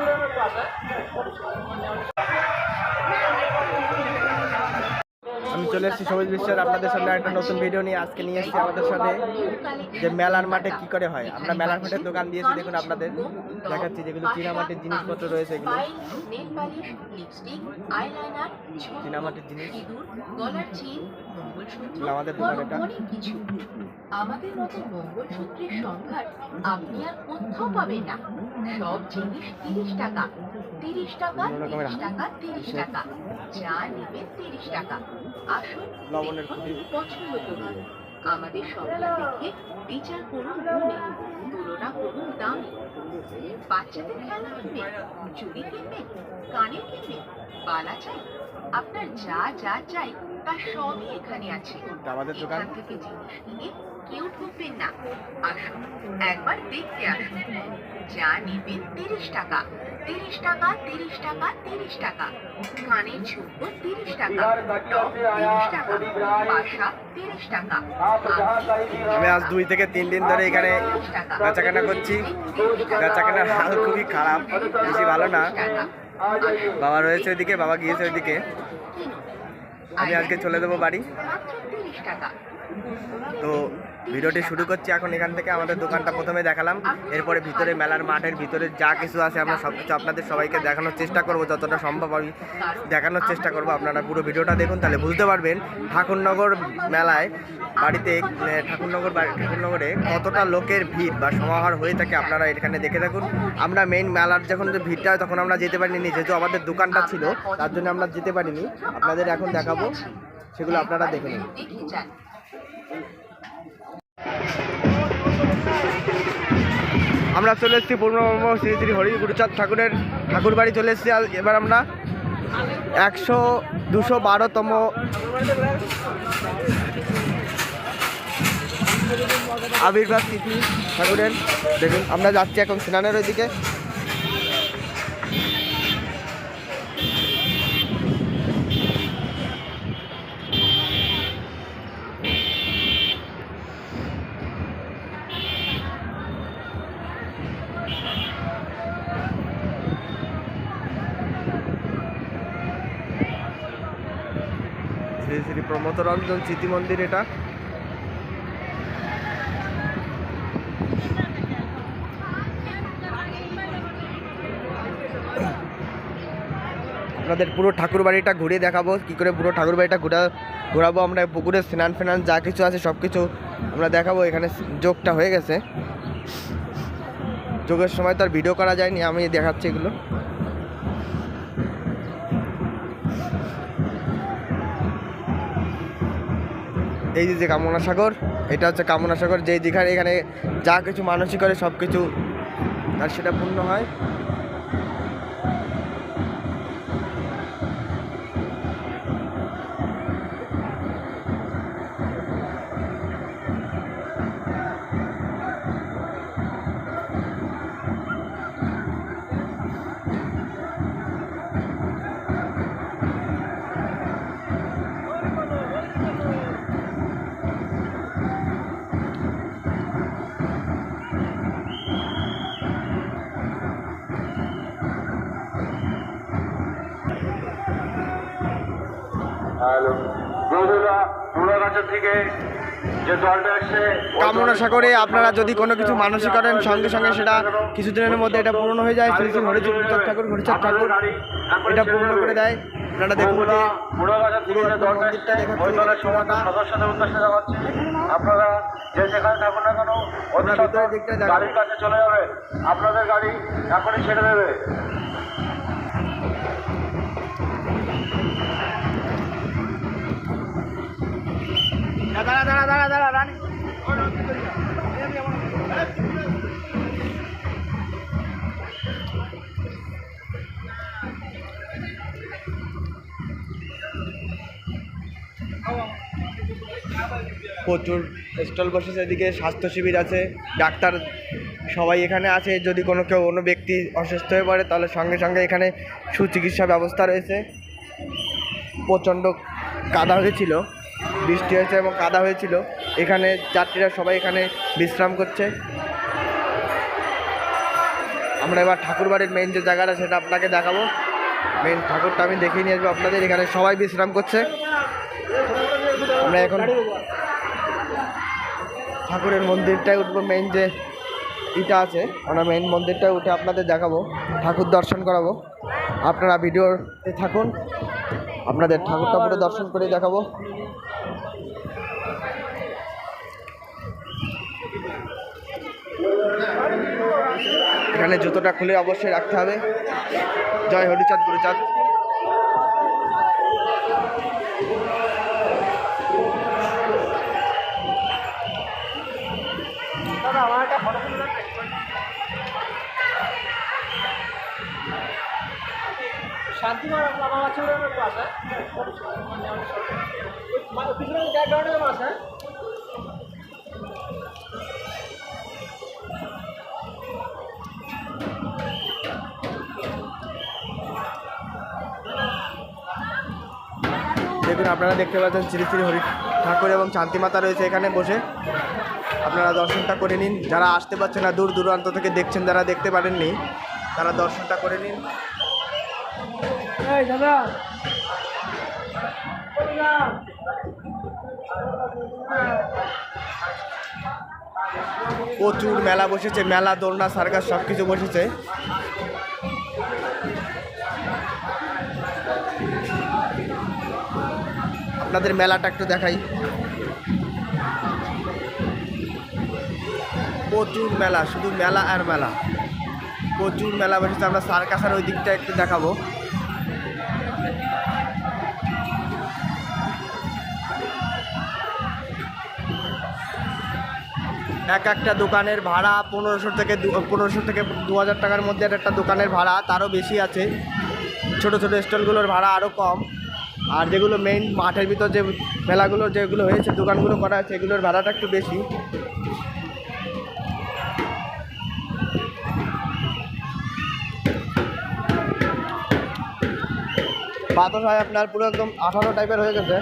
আমি চলে এসেছি সবুজ বিশ্বের আপনাদের সামনে একটা নতুন ভিডিও নিয়ে আজকে নিয়ে এসেছি আমাদের সাথে যে মেলার মাঠে কি করে হয়। আমরা মেলার মাঠের দোকান দিয়েছি দেখুন আপনাদের দেখাচ্ছি যেগুলো চীনামাটির জিনিসপত্র রয়েছে এগুলো। জিনিস চেন মঙ্গলসূত্র এগুলো আমাদের দোকান এটা। আমাদের মতো মঙ্গলসূত্রের সম্ভার আপনি আর কোথাও পাবেন না। সব জিনিস তিরিশ টাকা। তিরিশ টাকা তিরিশ টাকা তিরিশ টাকা। যা নেবেন তিরিশ টাকা। আসুন লবণের খুঁটি। পছন্দ করুন আমাদের সরকার দেখে বিচার করুন গুণে তুলনা করুন দামে বাচ্চাদের খেলা কিনবে চুড়ি কিনবে কানে কিনবে বালা চাই। আপনার যা যা চাই তা সবই এখানে আছে। আমাদের দোকান? থেকে জিনিস কিনে কেউ ঠকবেন না। আসুন একবার দেখতে আসুন। যা নেবেন তিরিশ টাকা। তিরিশ টাকা তিরিশ টাকা তিরিশ টাকা। কানের ঝুঁকো তিরিশ টাকা। টপ তিরিশ টাকা। বাসা তিরিশ টাকা। আমি আজ দুই থেকে তিন দিন ধরে এখানে বেচাকেনা করছি। বেচাকেনার হাল খুবই খারাপ। বেশি ভালো না। বাবা রয়েছে ওইদিকে বাবা গিয়েছে ওইদিকে। আমি আজকে চলে দেবো বাড়ি। তো ভিডিওটি শুরু করছি, এখন এখান থেকে আমাদের দোকানটা প্রথমে দেখালাম। এরপরে ভিতরে মেলার মাঠের ভিতরে যা কিছু আছে আমরা সব কিছু আপনাদের সবাইকে দেখানোর চেষ্টা করব, যতটা সম্ভব আমি দেখানোর চেষ্টা করব আপনারা পুরো ভিডিওটা দেখুন, তাহলে বুঝতে পারবেন ঠাকুরনগর মেলায় বাড়িতে ঠাকুরনগর বাড়ি ঠাকুরনগরে কতটা লোকের ভিড় বা সমাহার হয়ে থাকে আপনারা এখানে দেখে থাকুন। আমরা মেইন মেলার যখন যে ভিড়টা হয়, তখন আমরা যেতে পারিনি, যেহেতু আমাদের দোকানটা ছিল, তার জন্য আমরা যেতে পারিনি। আপনাদের এখন দেখাবো, সেগুলো আপনারা দেখে নিন আমরা চলে এসেছি পূর্ণব্রহ্ম শ্রী শ্রী হরি গুরুচাঁদ ঠাকুরের ঠাকুর বাড়ি চলে এসেছি আর এবার আমরা একশো দুশো বারোতম আবির্ভাব তিথি ঠাকুরের। দেখুন, আমরা যাচ্ছি এখন স্নানের ওইদিকে শ্রী শ্রী প্রমোদরঞ্জন স্মৃতি মন্দির এটা। আপনাদের পুরো ঠাকুর বাড়িটা ঘুরিয়ে দেখাবো, কি করে পুরো ঠাকুর বাড়িটা ঘুরা ঘোরাবো আমরা, পুকুরে স্নান ফেনান যা কিছু আছে সব কিছু আমরা দেখাবো, এখানে যোগটা হয়ে গেছে। যোগের সময় তো আর ভিডিও করা যায়নি, আমি দেখাচ্ছি এগুলো। এই যে যে কামনা সাগর, এটা হচ্ছে কামনা সাগর, যেই যেখানে এখানে যা কিছু মানসিক করে সব কিছু আর সেটা পূর্ণ হয়। কামনা সাগরে আপনারা যদি কোনো কিছু মানসিক করেন সঙ্গে সঙ্গে সেটা কিছুদিনের মধ্যে এটা পূর্ণ হয়ে যায় শ্রী শ্রী হরিচাঁদ ঠাকুর হরিচাঁদ ঠাকুর এটা পূর্ণ করে দেয়। আপনারা দেখুন যে আপনারা যে থাকুন না কেন দিকটা গাড়ির কাছে চলে যাবে। আপনাদের গাড়ি এখনই ছেড়ে দেবে। দাঁড়া দাঁড়া দাঁড়া দাঁড়া প্রচুর স্টল বসেছে, এদিকে স্বাস্থ্য শিবির আছে, ডাক্তার সবাই এখানে আছে, যদি কোনো কেউ অন্য ব্যক্তি অসুস্থ হয়ে পড়ে, তাহলে সঙ্গে সঙ্গে এখানে সুচিকিৎসা ব্যবস্থা রয়েছে। প্রচণ্ড কাদা হয়েছিল বৃষ্টি হয়েছে এবং কাদা হয়েছিল। এখানে যাত্রীরা সবাই এখানে বিশ্রাম করছে। আমরা এবার ঠাকুরবাড়ির মেইন যে জায়গাটা, সেটা আপনাকে দেখাবো। মেইন ঠাকুরটা আমি দেখিয়ে নিয়ে আসব আপনাদের। এখানে সবাই বিশ্রাম করছে। আমরা এখন ঠাকুরের মন্দিরটায় উঠবো। মেইন যে ইটা আছে, আমরা মেইন মন্দিরটায় উঠে আপনাদের দেখাবো। ঠাকুর দর্শন করাবো। আপনারা ভিডিওতে থাকুন। আপনাদের ঠাকুরটা পুরো দর্শন করে দেখাবো। এখানে জুতোটা খুলে অবশ্যই রাখতে হবে। জয় হরিচাঁদ গুরুচাঁদ। শান্তিমার আছে পিছনে ব্যাকগ্রাউন্ডে আছে দেখুন, আপনারা দেখতে পাচ্ছেন শ্রী শ্রী হরি ঠাকুর এবং শান্তিমাতা রয়েছে এখানে বসে। আপনারা দর্শনটা করে নিন। যারা আসতে পারছে না, দূর দূরান্ত থেকে দেখছেন, যারা দেখতে পারেননি, তারা দর্শনটা করে নিন। এই দাদা। প্রচুর মেলা বসেছে, মেলা, দোলনা, সার্কাস সব কিছু বসেছে। আপনাদের মেলাটা একটু দেখাই। প্রচুর মেলা, শুধু মেলা আর মেলা। প্রচুর মেলা বসেছে, আমরা সার্কাসের ওই দিকটা একটু দেখাবো। এক একটা দোকানের ভাড়া পনেরোশো থেকে পনেরোশো থেকে দু হাজার টাকার মধ্যে এক একটা দোকানের ভাড়া, তারও বেশি আছে। ছোট ছোট স্টলগুলোর ভাড়া আরও কম। আর যেগুলো মেইন মাঠের ভিতর যে মেলাগুলো, যেগুলো হয়েছে, দোকানগুলো করা আছে, এগুলোর ভাড়াটা একটু বেশি। বাতাস হয় আপনার পুরো একদম আঠারো টাইপের হয়ে গেছে।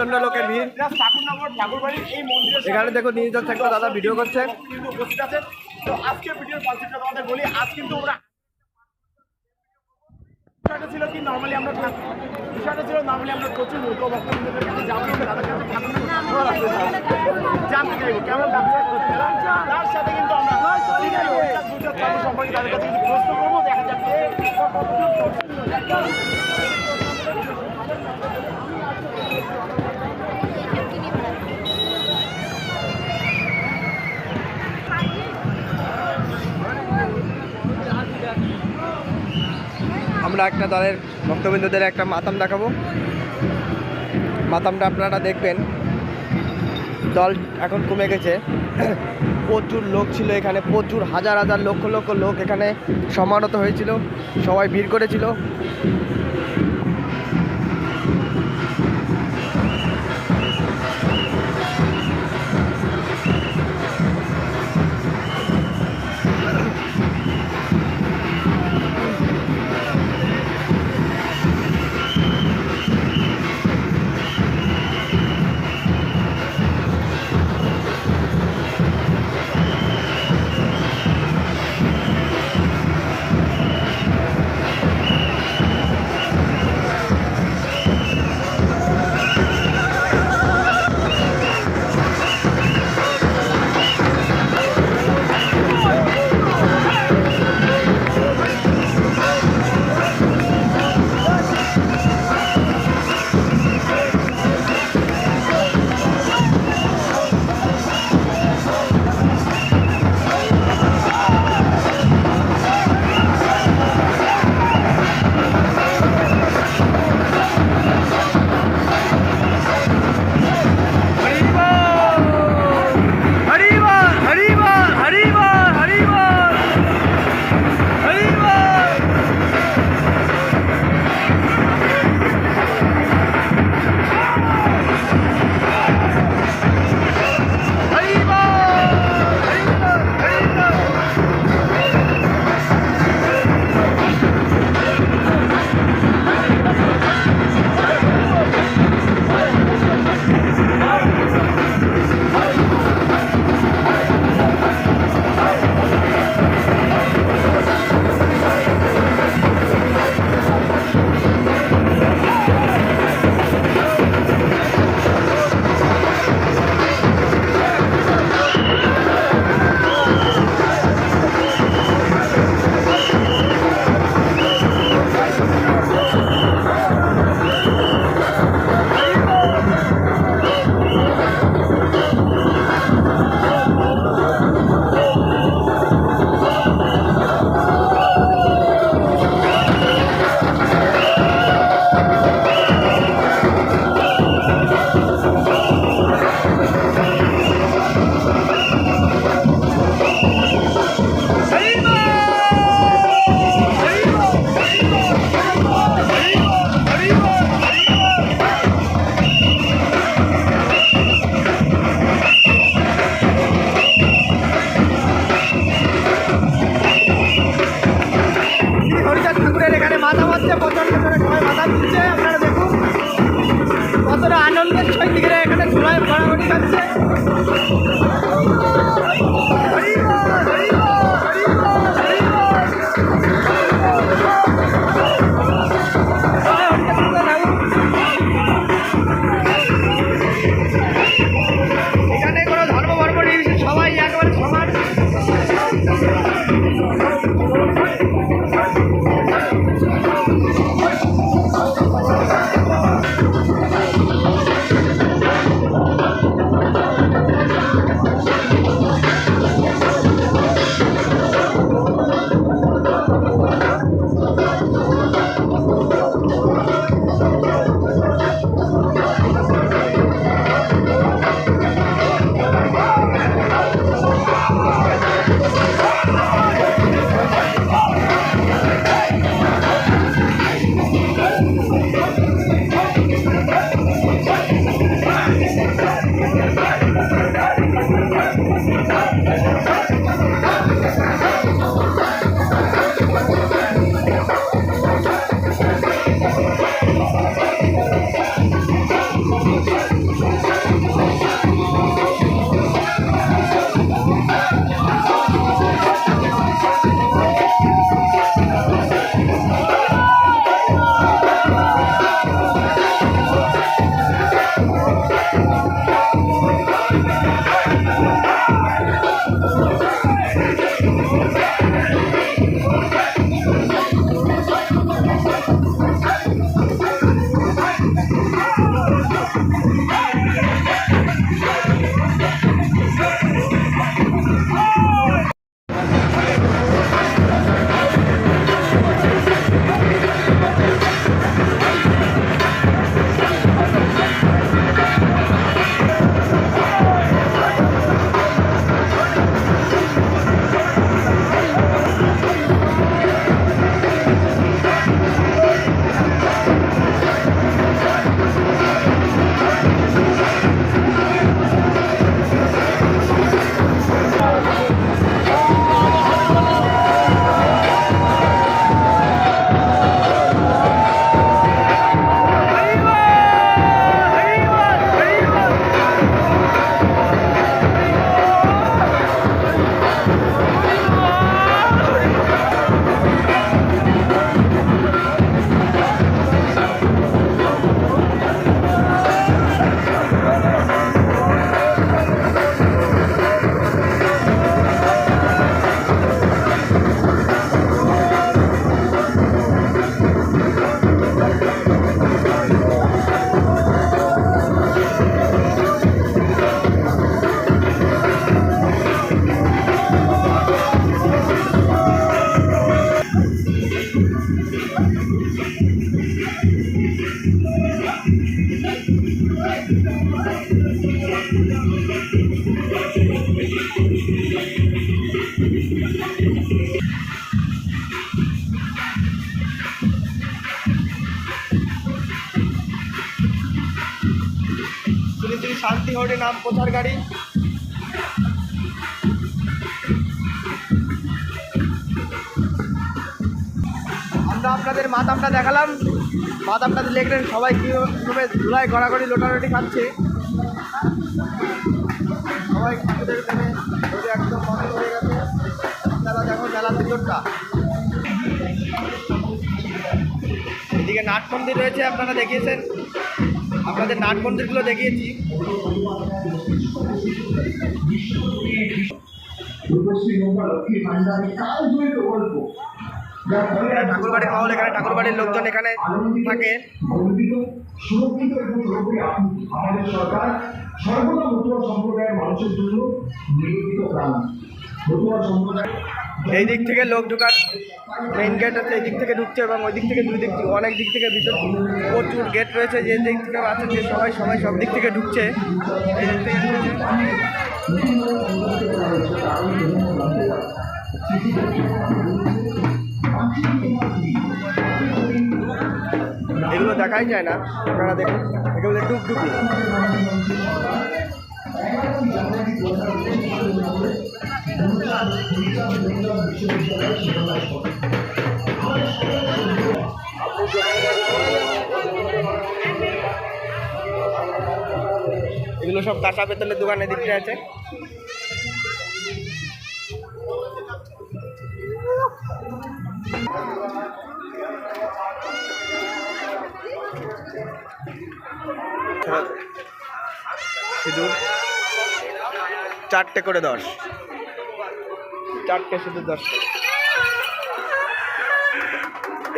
প্রচণ্ড লোকের ভিড় ঠাকুরনগর ঠাকুরবাড়ির এই মন্দিরের এখানে দেখো নির্জন থাকতে দাদা ভিডিও করছে কিন্তু উপস্থিত আছেন তো আজকে ভিডিওর কনসেপ্টটা তোমাদের বলি আজ কিন্তু আমরা বিষয়টা ছিল কি নর্মালি আমরা বিষয়টা ছিল নর্মালি আমরা প্রচুর নৌকো ভক্তদের কাছে যাব তাদের কাছে জানতে চাইব কেমন ব্যবসা করতে তার সাথে কিন্তু আমরা শ্রীহরি হরিচাঁদ গুরুচাঁদ ঠাকুর সম্পর্কে তাদের কাছে প্রশ্ন করব দেখা যাক আমরা একটা দলের ভক্তবৃন্দদের একটা মাতাম দেখাবো। মাতামটা আপনারা দেখবেন। দল এখন কমে গেছে। প্রচুর লোক ছিল এখানে, প্রচুর হাজার হাজার লক্ষ লক্ষ লোক এখানে সমানত হয়েছিল। সবাই ভিড় করেছিল। শান্তি হরি নাম প্রচার গাড়ি? আমরা আপনাদের মাতামটা দেখালাম। মাতামটা দেখলেন সবাই কীভাবে ধুলায় গড়াগড়ি, লোটালোটি খাচ্ছে। সবাই একদম বন্ধ হয়ে গেছে। আপনারা দেখো মেলার ভিতরটা। এদিকে নাট মন্দির রয়েছে, আপনারা দেখিয়েছেন। আপনাদের নাট মন্দিরগুলো দেখিয়েছি। ঠাকুরবাড়ির মহল এখানে, ঠাকুরবাড়ির লোকজন এখানে থাকে। সুরক্ষিত এবং আমাদের সরকার সর্বদা মতুয়া সম্প্রদায়ের মানুষের জন্য নিয়োজিত প্রাণ। মতুয়া সম্প্রদায় এই দিক থেকে লোক ঢোকার মেইন গেট হচ্ছে এই দিক থেকে ঢুকছে এবং ওই দিক থেকে দুই দিক অনেক দিক থেকে ভিতর প্রচুর গেট রয়েছে। যে দিক থেকে আছে, যে সবাই সবাই সব দিক থেকে ঢুকছে। এগুলো দেখাই যায় না। আপনারা দেখুন, এগুলো ডুবডুবি। এগুলো সব কাঁচা পেতলের দোকানে দিকটা আছে। চারটে করে দশ। চারটে শুধু দশ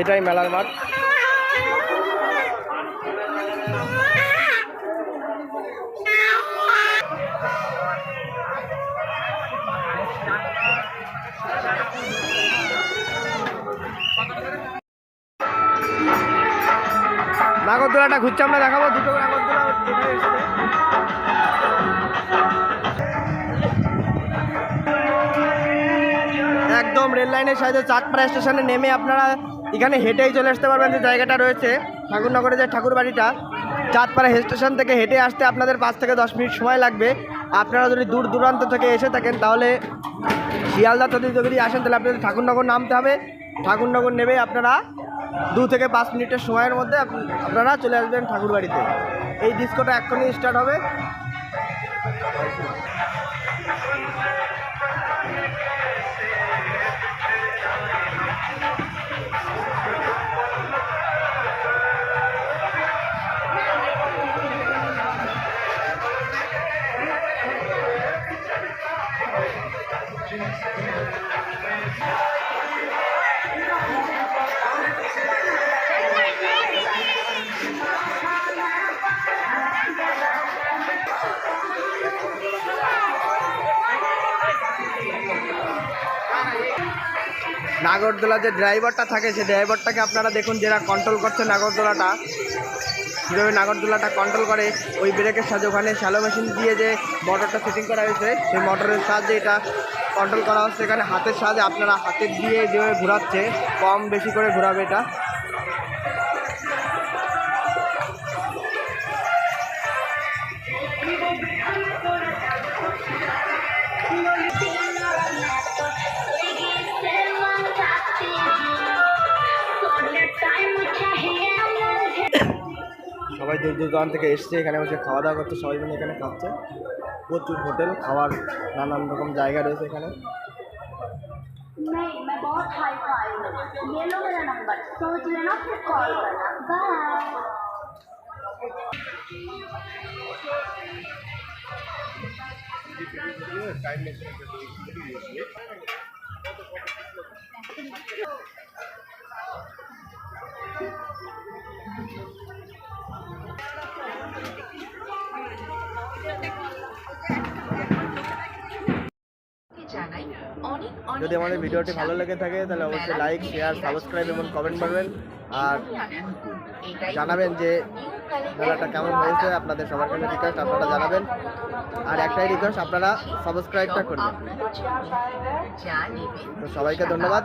এটাই মেলার মাঠ। নাগরদোলাটা ঘুরছে আমরা দেখাবো দুটো নাগরদোলা। একদম রেল লাইনের সাইডে চাঁদপাড়া স্টেশনে নেমে আপনারা এখানে হেঁটেই চলে আসতে পারবেন। যে জায়গাটা রয়েছে ঠাকুরনগরে যে ঠাকুর বাড়িটা চাঁদপাড়া স্টেশন থেকে হেঁটে আসতে আপনাদের পাঁচ থেকে দশ মিনিট সময় লাগবে। আপনারা যদি দূর দূরান্ত থেকে এসে থাকেন, তাহলে শিয়ালদা যদি যদি আসেন, তাহলে আপনাদের ঠাকুরনগর নামতে হবে। ঠাকুরনগর নেমে আপনারা দু থেকে পাঁচ মিনিটের সময়ের মধ্যে আপ- আপনারা চলে আসবেন ঠাকুরবাড়িতে। এই ডিস্কোটা এক্ষুনি স্টার্ট হবে। নাগরদোলা যে ড্রাইভারটা থাকে সেই ড্রাইভারটাকে আপনারা দেখুন, যারা কন্ট্রোল করছে নাগরদোলাটা, কীভাবে নাগরদোলাটা কন্ট্রোল করে, ওই ব্রেকের সাহায্যে ওখানে শ্যালো মেশিন দিয়ে যে মোটরটা সেটিং করা হয়েছে, সেই মোটরের সাহায্যে এটা কন্ট্রোল করা হচ্ছে। এখানে হাতের সাহায্যে আপনারা হাতের দিয়ে যেভাবে ঘোরাচ্ছে, কম বেশি করে ঘোরাবে এটা। দূর দূর দূরান্ত থেকে এসছে, এখানে বসে খাওয়া দাওয়া করছে, সবাই মিলে এখানে খাচ্ছে। প্রচুর হোটেল, খাওয়ার নানান রকম জায়গা রয়েছে এখানে। যদি আমাদের ভিডিওটি ভালো লেগে থাকে, তাহলে অবশ্যই লাইক শেয়ার সাবস্ক্রাইব এবং কমেন্ট করবেন। আর জানাবেন যে মেলাটা কেমন হয়েছে, আপনাদের সবার কাছে রিকোয়েস্ট আপনারা জানাবেন। আর একটাই রিকোয়েস্ট আপনারা সাবস্ক্রাইবটা করবেন। তো সবাইকে ধন্যবাদ।